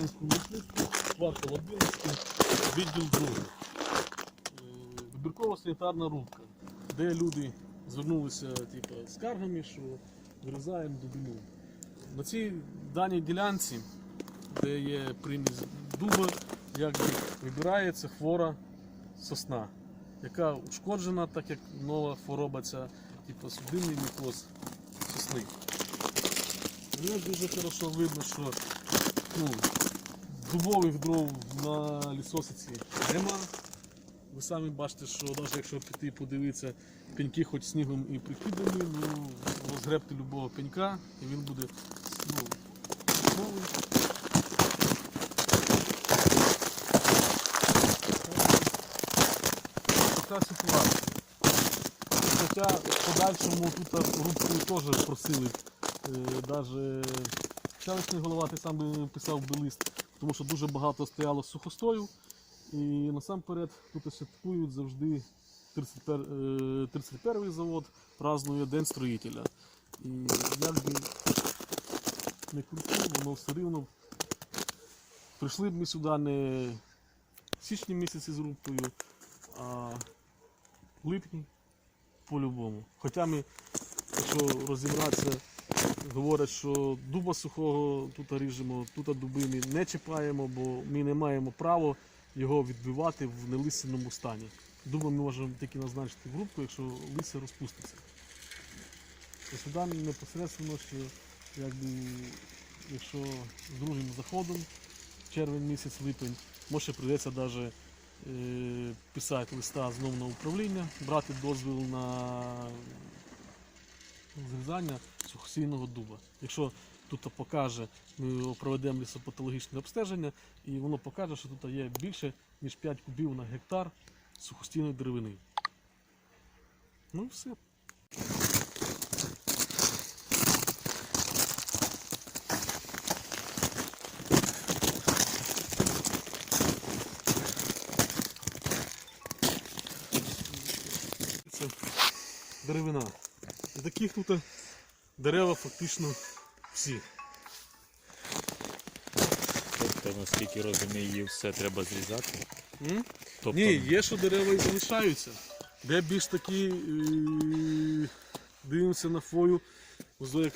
Радянського мисливства, квартал 11, відділ 2. Е, Вибіркова санітарна рубка, де люди звернулися типу, скаргами, що вирізаємо дубину. На цій даній ділянці, де є примість дуба, якби вибирається хвора сосна, яка ушкоджена, так як нова хвороба ця, типу судинний мікоз сосни. Ну, дуже хорошо видно, що ну, дубових дров на лісосиці нема. Ви самі бачите, що навіть якщо піти подивитися, пеньки хоч снігом і прикидані, ну, розгребти любого пенька, і він буде ну, новий. Така ситуація. Хоча в подальшому тут рубкою теж просили, навіть селищний голова ти сам би писав би лист, тому що дуже багато стояло сухостою. І насамперед тут святкують завжди 31, е, 31 завод, празднує День строїтеля. І як би не крути, воно все рівно. Прийшли б ми сюди не в січні місяці з рубкою, а в липні по-любому. Хоча ми, якщо розібратися, говорять, що дуба сухого тут ріжемо, тут дуби ми не чіпаємо, бо ми не маємо права його відбивати в нелисяному стані. Дуба ми можемо тільки назначити в рубку, якщо листя розпуститься. То сюди непосередньо, що якби, якщо з другим заходом, червень місяць, липень, може прийдеться навіть е, писати листа знову на управління, брати дозвіл на зрізання сухосійного дуба. Якщо тут покаже, ми проведемо лісопатологічне обстеження, і воно покаже, що тут є більше, ніж 5 кубів на гектар сухостійної деревини. Ну все. Деревина. І таких тут дерева фактично всі. Тобто, наскільки розумію, її все треба зрізати. М? Тобто, Ні, є, що дерева і залишаються. Де більш такі е, дивимося на фою, ось як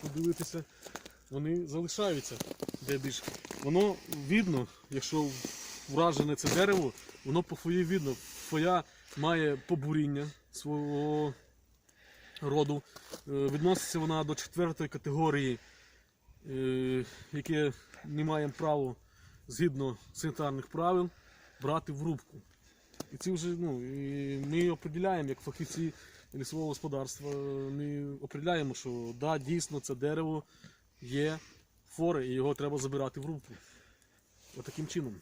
подивитися, вони залишаються. Де більш. Воно видно, якщо вражене це дерево, воно по фої видно. Фоя має побуріння свого роду. Е, Відноситься вона до четвертої категорії, е, яке не маємо права згідно санітарних правил брати в рубку. І ці вже, ну, і ми определяємо, як фахівці лісового господарства, ми определяємо, що да, дійсно це дерево є хворе і його треба забирати в рубку. Отаким чином.